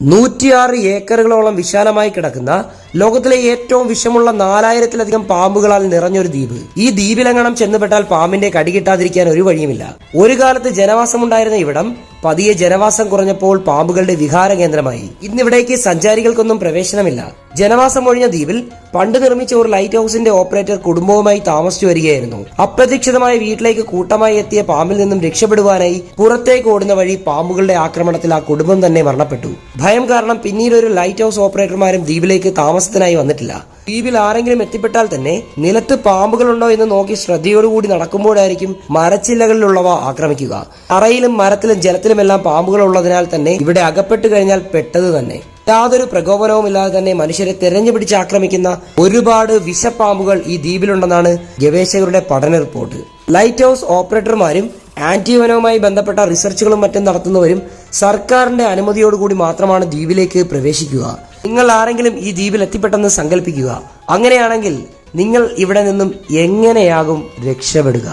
നൂറ്റിയാറ് ഏക്കറുകളോളം വിശാലമായി കിടക്കുന്ന ലോകത്തിലെ ഏറ്റവും വിഷമുള്ള നാലായിരത്തിലധികം പാമ്പുകളാൽ നിറഞ്ഞൊരു ദ്വീപ്. ഈ ദ്വീപിലെങ്ങണം ചെന്നുപെട്ടാൽ പാമ്പിന്റെ കടി കിട്ടാതിരിക്കാൻ ഒരു വഴിയുമില്ല. ഒരു കാലത്ത് ജനവാസമുണ്ടായിരുന്ന ഇവിടം പതിയെ ജനവാസം കുറഞ്ഞപ്പോൾ പാമ്പുകളുടെ വിഹാര കേന്ദ്രമായി. ഇന്നിവിടേക്ക് സഞ്ചാരികൾക്കൊന്നും പ്രവേശനമില്ല. ജനവാസം ഒഴിഞ്ഞ ദ്വീപിൽ പണ്ട് നിർമ്മിച്ച ഒരു ലൈറ്റ് ഹൗസിന്റെ ഓപ്പറേറ്റർ കുടുംബവുമായി താമസിച്ചു വരികയായിരുന്നു. അപ്രതീക്ഷിതമായ വീട്ടിലേക്ക് കൂട്ടമായി എത്തിയ പാമ്പിൽ നിന്നും രക്ഷപ്പെടുവാനായി പുറത്തേക്ക് ഓടുന്ന വഴി പാമ്പുകളുടെ ആക്രമണത്തിൽ ആ കുടുംബം തന്നെ മരണപ്പെട്ടു. ഭയം കാരണം പിന്നീട് ഒരു ലൈറ്റ് ഹൗസ് ഓപ്പറേറ്റർമാരും ദ്വീപിലേക്ക് താമസത്തിനായി വന്നിട്ടില്ല. ദ്വീപിൽ ആരെങ്കിലും എത്തിപ്പെട്ടാൽ തന്നെ നിലത്ത് പാമ്പുകളുണ്ടോ എന്ന് നോക്കി ശ്രദ്ധയോടുകൂടി നടക്കുമ്പോഴായിരിക്കും മരച്ചില്ലകളിലുള്ളവ ആക്രമിക്കുക. അറയിലും മരത്തിലും ജലത്തിലുമെല്ലാം പാമ്പുകൾ ഉള്ളതിനാൽ തന്നെ ഇവിടെ അകപ്പെട്ടു കഴിഞ്ഞാൽ പെട്ടത് തന്നെ. യാതൊരു പ്രകോപനവുമില്ലാതെ തന്നെ മനുഷ്യരെ തെരഞ്ഞു പിടിച്ച് ആക്രമിക്കുന്ന ഒരുപാട് വിഷപ്പാമ്പുകൾ ഈ ദ്വീപിലുണ്ടെന്നാണ് ഗവേഷകരുടെ പഠന റിപ്പോർട്ട്. ലൈറ്റ് ഹൗസ് ഓപ്പറേറ്റർമാരും ആന്റിവനവുമായി ബന്ധപ്പെട്ട റിസർച്ചുകളും മറ്റും നടത്തുന്നവരും സർക്കാരിന്റെ അനുമതിയോടുകൂടി മാത്രമാണ് ദ്വീപിലേക്ക് പ്രവേശിക്കുക. നിങ്ങൾ ആരെങ്കിലും ഈ ദ്വീപിൽ എത്തിപ്പെട്ടെന്ന് സങ്കല്പിക്കുക അങ്ങനെയാണെങ്കിൽ നിങ്ങൾ ഇവിടെ നിന്നും എങ്ങനെയാകും രക്ഷപ്പെടുക?